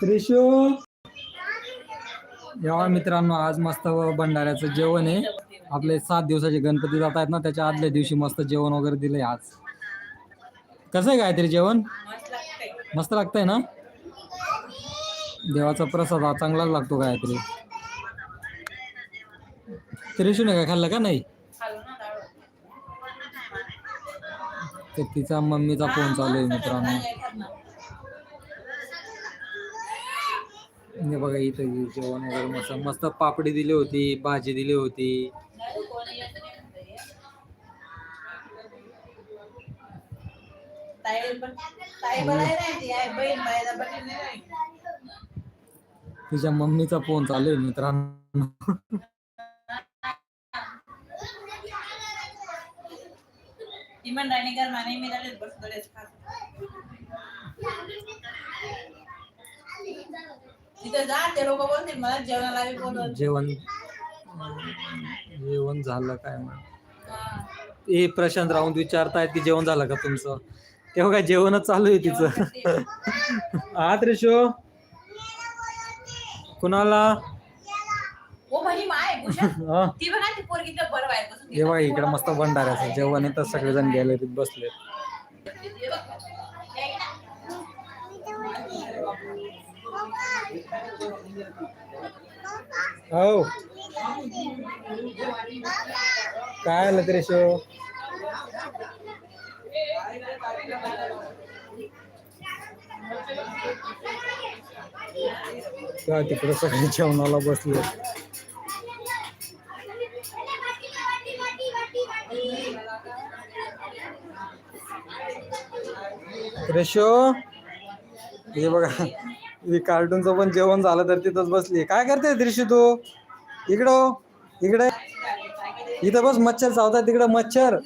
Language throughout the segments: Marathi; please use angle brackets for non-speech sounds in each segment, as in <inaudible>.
त्रिशू. जेव्हा मित्रांनो आज मस्त भंडाऱ्याचं जेवण आहे. आपले सात दिवसाचे गणपती जात आहेत ना त्याच्या आदल्या दिवशी मस्त जेवण वगैरे दिलंय आज. कसं आहे काहीतरी जेवण? मस्त लागतंय ना? देवाचा प्रसाद हा चांगलाच लागतो काहीतरी त्रिशूने काय खाल्लं का नाही? तर तिचा मम्मीचा फोन चालू आहे मित्रांनो. हे बघा इथं जेवण वगैरे मस्त मस्त पापडी दिली होती भाजी दिली होती. तिच्या मम्मीचा फोन चालू आहे मित्रांनो. इमन राणीकर माने खास. तिथे जा ते लोक बोलतील मला जेवणाला बी बोलवत. जेवण. जेवण झालं काय मग? ए प्रशांत राऊत विचारतायत की जेवण झालं का तुमचं? तेव्हा काय जेवणच चालू आहे तिचं. हा त्रिशो. कुणाला? ओ माझी माय भूषण. हा. ती बघा ती पोरगी तर बरं बाहेर बसून हे बघा इकडे मस्त भंडाऱ्याचं जेवण येतं सगळेजण गॅलरीत बसले हो हो. काय आलं त्रिशो का तिकडे सगळे जेवणाला बसले. रेशो हे बघा. कार्टूनचं पण जेवण झालं तर तिथंच बसली. काय करते त्रिशू तू? इकडं हो, इकडे. इथं बस मच्छर चावतात तिकडं मच्छर.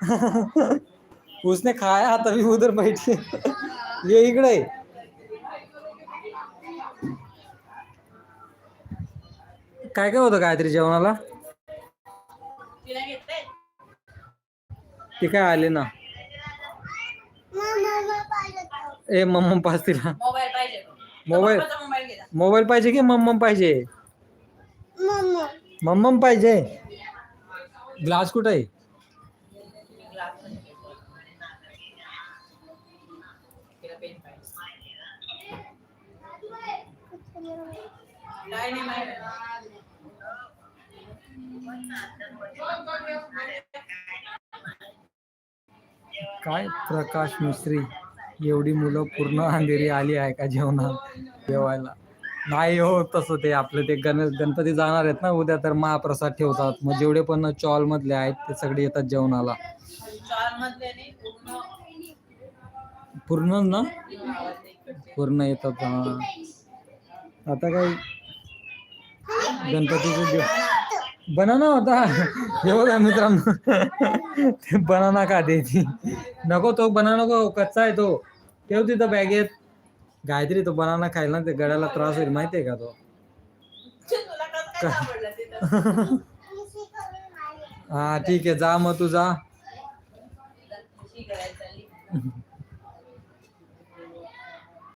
<laughs> उसने खाया आता मी उधर बैठी. <laughs> ये इकडे. काय काय होतं गायत्री जेवणाला? ते काय आले ना? ए मम्म पास तिला. मोबाईल मोबाईल पाहिजे की मम्मम पाहिजे? मम्मम. पाहिजे. ग्लास कुठे आहे? काय प्रकाश मिस्त्री? एवढी मुलं पूर्ण अंधेरी आली आहे का जेवणात? जेवायला. नाही हो तसं ते आपलं ते गण गणपती जाणार आहेत ना उद्या तर महाप्रसाद ठेवतात. मग जेवढे पण चॉल मधले आहेत ते सगळे येतात जेवणाला. पूर्ण ना? पूर्ण येतात आता काय? गणपतीचे बनाना होता. हे बघा मित्रांनो. ते बनाना का ती नको तो बनाना नको कच्चा आहे तो. ठेव तिथं बॅगेत गायत्री तो बनाना खायला ते गळ्याला त्रास होईल. माहितीये का तो? हा ठीक आहे. जा मग तू जा.